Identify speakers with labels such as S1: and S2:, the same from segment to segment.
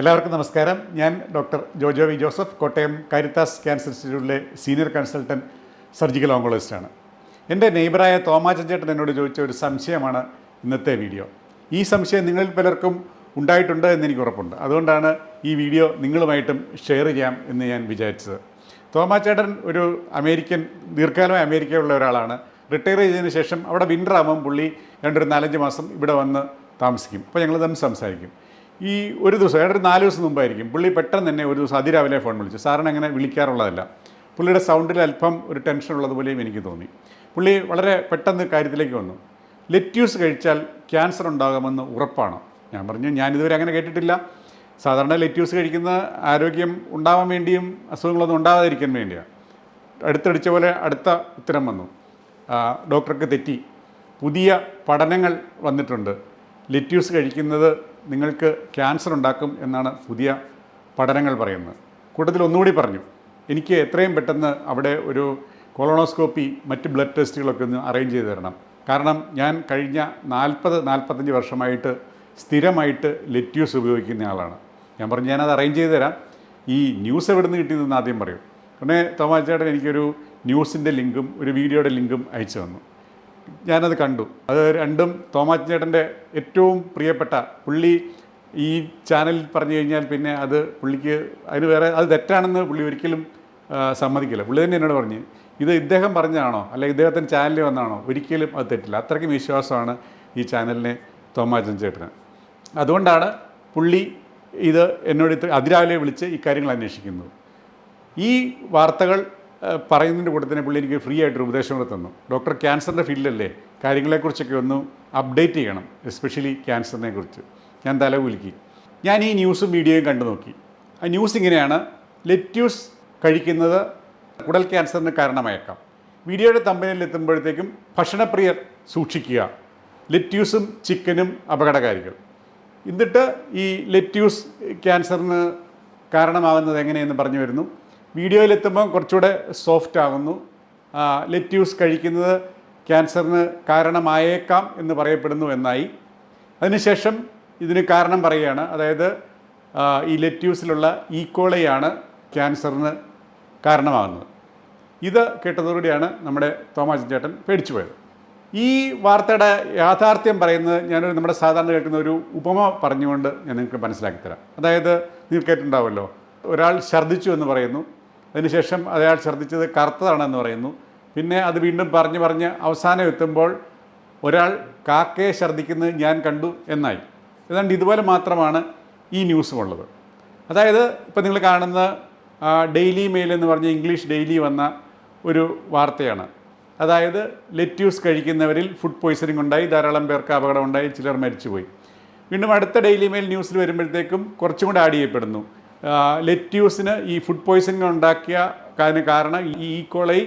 S1: എല്ലാവർക്കും നമസ്കാരം. ഞാൻ doctor Jojo V Joseph Kottayam Caritas cancer ഇൻസ്റ്റിറ്റ്യൂട്ടിലെ സീനിയർ കൺസൾട്ടന്റ് സർജിക്കൽ ഓങ്കോളജിസ്റ്റാണ് എന്റെ നെയ്ബറായ തോമാചേട്ടൻ ചേട്ടൻ എന്നോട് ചോദിച്ച ഒരു സംശയമാണ് ഇന്നത്തെ വീഡിയോ. ഈ സംശയം നിങ്ങളിൽ പലർക്കും ഉണ്ടായിട്ടുണ്ട് എന്ന് എനിക്ക് ഉറപ്പുണ്ട്. അതുകൊണ്ടാണ് ഈ വീഡിയോ നിങ്ങളുമായിട്ടും ഷെയർ ചെയ്യാം എന്ന് ഞാൻ വിചാരിച്ചത്. തോമാചേട്ടൻ ഒരു അമേരിക്കൻ ദീർഘകാലമായി അമേരിക്കയിലുള്ള ഒരാളാണ്. റിട്ടയർ ചെയ്തതിന് ശേഷം അവിടെ വിന്റർ പുള്ളി രണ്ടൊരു നാലഞ്ച് മാസം ഇവിടെ വന്ന് താമസിക്കും. അപ്പോൾ ഞങ്ങൾ തമ്മിൽ സംസാരിക്കും. ഈ ഒരു ദിവസം ഏതൊരു നാല് ദിവസം മുമ്പായിരിക്കും പുള്ളി പെട്ടെന്ന് തന്നെ ഒരു ദിവസം അതിരാവിലെ ഫോൺ വിളിച്ചു. സാറിന് അങ്ങനെ വിളിക്കാറുള്ളതല്ല. പുള്ളിയുടെ സൗണ്ടിൽ അല്പം ഒരു ടെൻഷൻ ഉള്ളതുപോലെയും എനിക്ക് തോന്നി. പുള്ളി വളരെ പെട്ടെന്ന് കാര്യത്തിലേക്ക് വന്നു. ലെറ്റ്യൂസ് കഴിച്ചാൽ ക്യാൻസർ ഉണ്ടാകുമെന്ന് ഉറപ്പാണ്. ഞാൻ പറഞ്ഞു ഞാനിതുവരെ അങ്ങനെ കേട്ടിട്ടില്ല. സാധാരണ ലെറ്റ്യൂസ് കഴിക്കുന്ന ആരോഗ്യം ഉണ്ടാവാൻ വേണ്ടിയും അസുഖങ്ങളൊന്നും ഉണ്ടാകാതിരിക്കാൻ വേണ്ടിയാണ് അടുത്തടിച്ച പോലെ അടുത്ത ഉത്തരം വന്നു. ഡോക്ടർക്ക് തെറ്റി. പുതിയ പഠനങ്ങൾ വന്നിട്ടുണ്ട്. ലെറ്റ്യൂസ് കഴിക്കുന്നത് നിങ്ങൾക്ക് ക്യാൻസർ ഉണ്ടാക്കും എന്നാണ് പുതിയ പഠനങ്ങൾ പറയുന്നത്. കൂട്ടത്തിൽ ഒന്നുകൂടി പറഞ്ഞു. എനിക്ക് എത്രയും പെട്ടെന്ന് അവിടെ ഒരു കൊളോണോസ്കോപ്പി മറ്റ് ബ്ലഡ് ടെസ്റ്റുകളൊക്കെ ഒന്ന് അറേഞ്ച് ചെയ്ത് തരണം. കാരണം ഞാൻ കഴിഞ്ഞ നാൽപ്പത് നാൽപ്പത്തഞ്ച് വർഷമായിട്ട് സ്ഥിരമായിട്ട് ലെറ്റ്യൂസ് ഉപയോഗിക്കുന്ന ആളാണ്. ഞാൻ പറഞ്ഞു ഞാനത് അറേഞ്ച് ചെയ്ത് തരാം. ഈ ന്യൂസ് എവിടെ നിന്ന് കിട്ടിയതെന്ന് ആദ്യം പറയും. പിന്നെ തോമാചേട്ടൻ എനിക്കൊരു ന്യൂസിന്റെ ലിങ്കും ഒരു വീഡിയോയുടെ ലിങ്കും അയച്ചു തന്നു. ഞാനത് കണ്ടു. അത് രണ്ടും തോമാസ് ചേട്ടന്റെ ഏറ്റവും പ്രിയപ്പെട്ട പുള്ളി ഈ ചാനലിൽ പറഞ്ഞു കഴിഞ്ഞാൽ പിന്നെ അത് പുള്ളിക്ക് അതിന് വേറെ അത് തെറ്റാണെന്ന് പുള്ളി ഒരിക്കലും സമ്മതിക്കില്ല. പുള്ളി തന്നെ എന്നോട് പറഞ്ഞു ഇത് ഇദ്ദേഹം പറഞ്ഞതാണോ? അല്ലെങ്കിൽ ഇദ്ദേഹത്തിന്റെ ചാനലിൽ വന്നാണോ ഒരിക്കലും അത് തെറ്റില്ല. അത്രയ്ക്കും വിശ്വാസമാണ് ഈ ചാനലിനെ തോമാച്ചൻ ചേട്ടന്. അതുകൊണ്ടാണ് പുള്ളി ഇത് എന്നോട് ഇത്ര അതിരാവിലെ വിളിച്ച് ഇക്കാര്യങ്ങൾ കാര്യങ്ങൾ അന്വേഷിക്കുന്നത്. ഈ വാർത്തകൾ പറയുന്നതിന്റെ കൂടെ തന്നെ പുള്ളി എനിക്ക് ഫ്രീ ആയിട്ടൊരു ഉപദേശം കൂടെ തന്നു. ഡോക്ടർ ക്യാൻസറിന്റെ ഫീൽഡല്ലേ കാര്യങ്ങളെക്കുറിച്ചൊക്കെ ഒന്ന് അപ്ഡേറ്റ് ചെയ്യണം എസ്പെഷ്യലി ക്യാൻസറിനെ കുറിച്ച്. ഞാൻ തലകുലുക്കി ഞാൻ ഈ ന്യൂസും വീഡിയോയും കണ്ടു നോക്കി. ആ ന്യൂസ് ഇങ്ങനെയാണ്. ലെറ്റ്യൂസ് കഴിക്കുന്നത് കുടൽ ക്യാൻസറിന് കാരണമായേക്കാം. വീഡിയോയുടെ തമ്പനിൽ എത്തുമ്പോഴത്തേക്കും ഭക്ഷണപ്രിയർ സൂക്ഷിക്കുക. ലെറ്റ്യൂസും ചിക്കനും അപകടകാരികൾ. എന്നിട്ട് ഈ ലെറ്റ്യൂസ് ക്യാൻസറിന് കാരണമാകുന്നത് എങ്ങനെയെന്ന് പറഞ്ഞു വരുന്നു. വീഡിയോയിലെത്തുമ്പോൾ കുറച്ചുകൂടെ സോഫ്റ്റ് ആകുന്നു ലെറ്റ്യൂസ് കഴിക്കുന്നത് ക്യാൻസറിന് കാരണമായേക്കാം എന്ന് പറയപ്പെടുന്നു എന്നായി. അതിനുശേഷം ഇതിന് കാരണം പറയുകയാണ്. അതായത് ഈ ലെറ്റ്യൂസിലുള്ള ഈക്കോളയാണ് ക്യാൻസറിന് കാരണമാകുന്നത്. ഇത് കേട്ടതോടുകൂടിയാണ് നമ്മുടെ തോമാജൻ ചേട്ടൻ പേടിച്ചു പോയത്. ഈ വാർത്തയുടെ യാഥാർത്ഥ്യം പറയുന്നത് ഞാനൊരു നമ്മുടെ സാധാരണ കേൾക്കുന്ന ഒരു ഉപമ പറഞ്ഞുകൊണ്ട് ഞാൻ നിങ്ങൾക്ക് മനസ്സിലാക്കി തരാം. അതായത് നിങ്ങൾ കേട്ടിട്ടുണ്ടാവുമല്ലോ. ഒരാൾ ഛർദ്ദിച്ചു എന്ന് പറയുന്നു. അതിനുശേഷം അയാൾ ഛർദ്ദിച്ചത് കറുത്തതാണെന്ന് പറയുന്നു. പിന്നെ അത് വീണ്ടും പറഞ്ഞ് പറഞ്ഞ് അവസാനം എത്തുമ്പോൾ ഒരാൾ കാക്കയെ ഛർദ്ദിക്കുന്നത് ഞാൻ കണ്ടു എന്നായി. ഏതാണ്ട് ഇതുപോലെ മാത്രമാണ് ഈ ന്യൂസും ഉള്ളത്. അതായത് ഇപ്പോൾ നിങ്ങൾ കാണുന്ന ഡെയിലി മെയിൽ എന്ന് പറഞ്ഞ ഇംഗ്ലീഷ് ഡെയിലി വന്ന ഒരു വാർത്തയാണ്. അതായത് ലെറ്റ്യൂസ് കഴിക്കുന്നവരിൽ ഫുഡ് പോയ്സണിംഗ് ഉണ്ടായി ധാരാളം പേർക്ക് അപകടം ഉണ്ടായി ചിലർ മരിച്ചുപോയി. വീണ്ടും അടുത്ത ഡെയിലി മെയിൽ ന്യൂസിൽ വരുമ്പോഴത്തേക്കും കുറച്ചും കൂടെ ആഡ് ചെയ്യപ്പെടുന്നു. ലെറ്റ്യൂസിന് ഈ ഫുഡ് പോയ്സണിങ് ഉണ്ടാക്കിയ കാരണം ഈ ഈക്കോളൈ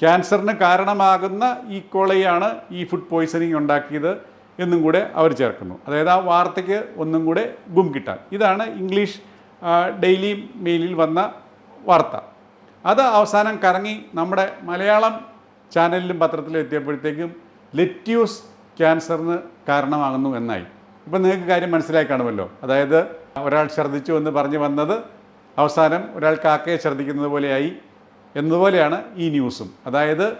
S1: ക്യാൻസറിന് കാരണമാകുന്ന ഈ ഈക്കോളയാണ് ഈ ഫുഡ് പോയ്സണിങ് ഉണ്ടാക്കിയത് എന്നും കൂടെ അവർ ചേർക്കുന്നു. അതായത് ആ വാർത്തയ്ക്ക് ഒന്നും കൂടെ ഗും കിട്ടാൻ. ഇതാണ് ഇംഗ്ലീഷ് ഡെയിലി മെയിലിൽ വന്ന വാർത്ത. അത് അവസാനം കറങ്ങി നമ്മുടെ മലയാളം ചാനലിലും പത്രത്തിലും എത്തിയപ്പോഴത്തേക്കും ലെറ്റ്യൂസ് ക്യാൻസറിന് കാരണമാകുന്നു എന്നായി. ഇപ്പം നിങ്ങൾക്ക് കാര്യം മനസ്സിലായി കാണുമല്ലോ. അതായത് ഒരാൾ ഛർദ്ദിച്ചു എന്ന് പറഞ്ഞു വന്നത് അവസാനം ഒരാൾ കാക്കയെ ഛർദ്ദിക്കുന്നത് പോലെയായി എന്നതുപോലെയാണ് ഈ ന്യൂസും. അതായത്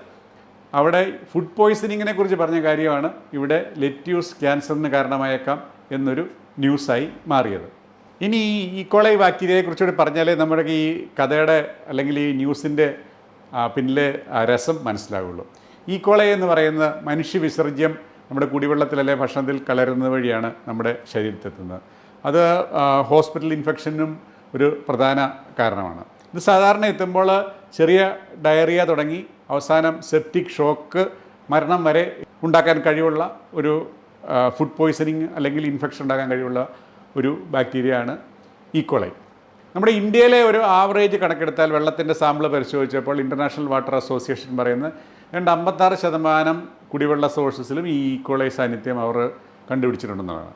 S1: അവിടെ ഫുഡ് പോയ്സണിങ്ങിനെ കുറിച്ച് പറഞ്ഞ കാര്യമാണ് ഇവിടെ ലെറ്റ്യൂസ് ക്യാൻസറിന് കാരണമായേക്കാം എന്നൊരു ന്യൂസായി മാറിയത്. ഇനി ഈ ഈക്കോളൈ ബാക്ടീരിയയെ കുറിച്ചുകൂടി പറഞ്ഞാലേ നമ്മുടെ ഈ കഥയുടെ അല്ലെങ്കിൽ ഈ ന്യൂസിന്റെ പിന്നിലെ രസം മനസ്സിലാവുള്ളൂ. ഈക്കോളൈ എന്ന് പറയുന്ന മനുഷ്യ വിസർജ്യം നമ്മുടെ കുടിവെള്ളത്തിലല്ലേ ഭക്ഷണത്തിൽ കലരുന്നത് വഴിയാണ് നമ്മുടെ ശരീരത്തെത്തുന്നത്. അത് ഹോസ്പിറ്റൽ ഇൻഫെക്ഷനും ഒരു പ്രധാന കാരണമാണ്. ഇത് സാധാരണ എത്തുമ്പോൾ ചെറിയ ഡയറിയ തുടങ്ങി അവസാനം സെപ്റ്റിക് ഷോക്ക് മരണം വരെ ഉണ്ടാക്കാൻ കഴിവുള്ള ഒരു ഫുഡ് പോയ്സണിങ് അല്ലെങ്കിൽ ഇൻഫെക്ഷൻ ഉണ്ടാക്കാൻ കഴിവുള്ള ഒരു ബാക്ടീരിയയാണ് ഈക്കോളൈ നമ്മുടെ ഇന്ത്യയിലെ ഒരു ആവറേജ് കണക്കെടുത്താൽ വെള്ളത്തിന്റെ സാമ്പിൾ പരിശോധിച്ചപ്പോൾ ഇന്റർനാഷണൽ വാട്ടർ അസോസിയേഷൻ പറയുന്നത് രണ്ട് അമ്പത്താറ് ശതമാനം കുടിവെള്ള സോഴ്സസിലും ഈ ഈക്കോളൈ സാന്നിധ്യം അവർ കണ്ടുപിടിച്ചിട്ടുണ്ടെന്നാണ്.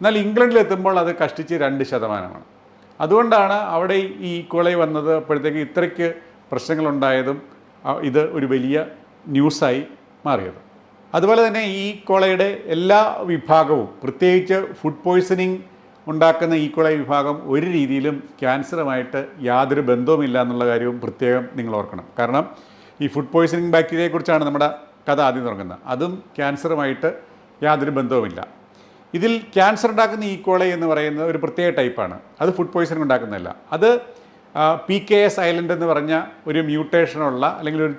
S1: എന്നാൽ ഇംഗ്ലണ്ടിലെത്തുമ്പോൾ അത് കഷ്ടിച്ച് രണ്ട് ശതമാനമാണ്. അതുകൊണ്ടാണ് അവിടെ ഈ ഈക്വളൈ വന്നത്. അപ്പോഴത്തേക്ക് ഇത്രയ്ക്ക് പ്രശ്നങ്ങളുണ്ടായതും ഇത് ഒരു വലിയ ന്യൂസായി മാറിയത്. അതുപോലെ തന്നെ ഈ കോളയുടെ എല്ലാ വിഭാഗവും പ്രത്യേകിച്ച് ഫുഡ് പോയ്സണിങ് ഉണ്ടാക്കുന്ന ഈ ഈക്വളൈ വിഭാഗം ഒരു രീതിയിലും ക്യാൻസറുമായിട്ട് യാതൊരു ബന്ധവുമില്ല എന്നുള്ള കാര്യവും പ്രത്യേകം നിങ്ങൾ ഓർക്കണം. കാരണം ഈ ഫുഡ് പോയ്സണിങ് ബാക്ടീരിയയെക്കുറിച്ചാണ് നമ്മുടെ കഥ ആദ്യം തുടങ്ങുന്നത്. അതും ക്യാൻസറുമായിട്ട് യാതൊരു ബന്ധവുമില്ല. ഇതിൽ ക്യാൻസർ ഉണ്ടാക്കുന്ന ഈക്കോളെ എന്ന് പറയുന്നത് ഒരു പ്രത്യേക ടൈപ്പാണ്. അത് ഫുഡ് പോയ്സണിങ് ഉണ്ടാക്കുന്നതല്ല. അത് പി കെ എസ് ഐലൻഡ് എന്ന് പറഞ്ഞ ഒരു മ്യൂട്ടേഷനുള്ള അല്ലെങ്കിൽ ഒരു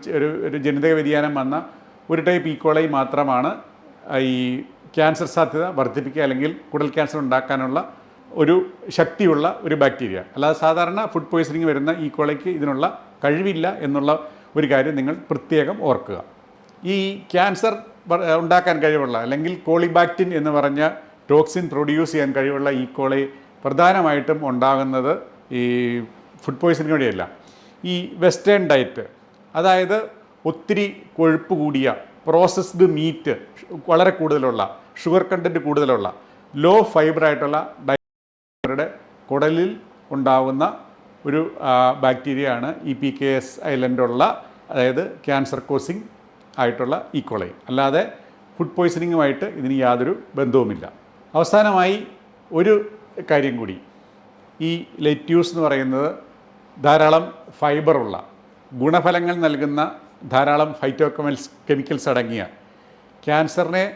S1: ഒരു ജനിതക വ്യതിയാനം വന്ന ഒരു ടൈപ്പ് ഈക്വളൈ മാത്രമാണ് ഈ ക്യാൻസർ സാധ്യത വർദ്ധിപ്പിക്കുക അല്ലെങ്കിൽ കുടൽ ക്യാൻസർ ഉണ്ടാക്കാനുള്ള ഒരു ശക്തിയുള്ള ഒരു ബാക്ടീരിയ അല്ലാതെ സാധാരണ ഫുഡ് പോയ്സണിങ് വരുന്ന ഈക്കോളയ്ക്ക് ഇതിനുള്ള കഴിവില്ല എന്നുള്ള ഒരു കാര്യം നിങ്ങൾ പ്രത്യേകം ഓർക്കുക. ഈ ക്യാൻസർ ഉണ്ടാക്കാൻ കഴിവുള്ള അല്ലെങ്കിൽ കോളിബാക്റ്റിൻ എന്ന് പറഞ്ഞ ടോക്സിൻ പ്രൊഡ്യൂസ് ചെയ്യാൻ കഴിവുള്ള ഈ കോളി പ്രധാനമായിട്ടും ഉണ്ടാകുന്നത് ഈ ഫുഡ് പോയ്സണിങ് വഴിയല്ല. ഈ വെസ്റ്റേൺ ഡയറ്റ് അതായത് ഒത്തിരി കൊഴുപ്പ് കൂടിയ പ്രോസസ്ഡ് മീറ്റ് വളരെ കൂടുതലുള്ള ഷുഗർ കണ്ടന്റ് കൂടുതലുള്ള ലോ ഫൈബറായിട്ടുള്ള ഡയറ്റ് കുടലിൽ ഉണ്ടാകുന്ന ഒരു ബാക്ടീരിയയാണ് ഇ പി കെ എസ് ഐലൻഡുള്ള അതായത് ക്യാൻസർ കോസിങ് ആയിട്ടുള്ള ഈക്വളൈ അല്ലാതെ ഫുഡ് പോയ്സണിങ്ങുമായിട്ട് ഇതിന് യാതൊരു ബന്ധവുമില്ല. അവസാനമായി ഒരു കാര്യം കൂടി. ഈ ലെറ്റ്യൂസ് എന്ന് പറയുന്നത് ധാരാളം ഫൈബറുള്ള ഗുണഫലങ്ങൾ നൽകുന്ന ധാരാളം ഫൈറ്റോകെമൽസ് കെമിക്കൽസ് അടങ്ങിയ ക്യാൻസറിനെ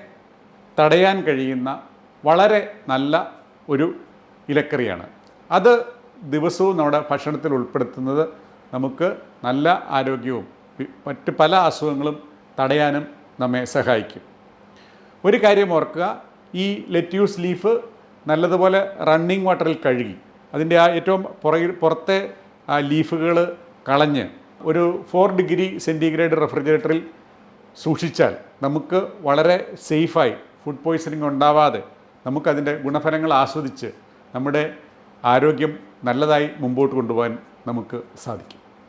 S1: തടയാൻ കഴിയുന്ന വളരെ നല്ല ഒരു ഇലക്കറിയാണ്. അത് ദിവസവും നമ്മുടെ ഭക്ഷണത്തിൽ ഉൾപ്പെടുത്തുന്നത് നമുക്ക് നല്ല ആരോഗ്യവും മറ്റ് പല അസുഖങ്ങളും തടയാനും നമ്മെ സഹായിക്കും. ഒരു കാര്യം ഓർക്കുക ഈ ലെറ്റ്യൂസ് ലീഫ് നല്ലതുപോലെ റണ്ണിങ് വാട്ടറിൽ കഴുകി അതിന്റെ ആ ഏറ്റവും പുറകിൽ പുറത്തെ ആ ലീഫുകൾ കളഞ്ഞ് ഒരു ഫോർ ഡിഗ്രി സെന്റിഗ്രേഡ് റെഫ്രിജറേറ്ററിൽ സൂക്ഷിച്ചാൽ നമുക്ക് വളരെ സേഫായി ഫുഡ് പോയ്സണിങ് ഉണ്ടാവാതെ നമുക്കതിന്റെ ഗുണഫലങ്ങൾ ആസ്വദിച്ച് നമ്മുടെ ആരോഗ്യം നല്ലതായി മുമ്പോട്ട് കൊണ്ടുപോകാൻ നമുക്ക് സാധിക്കും.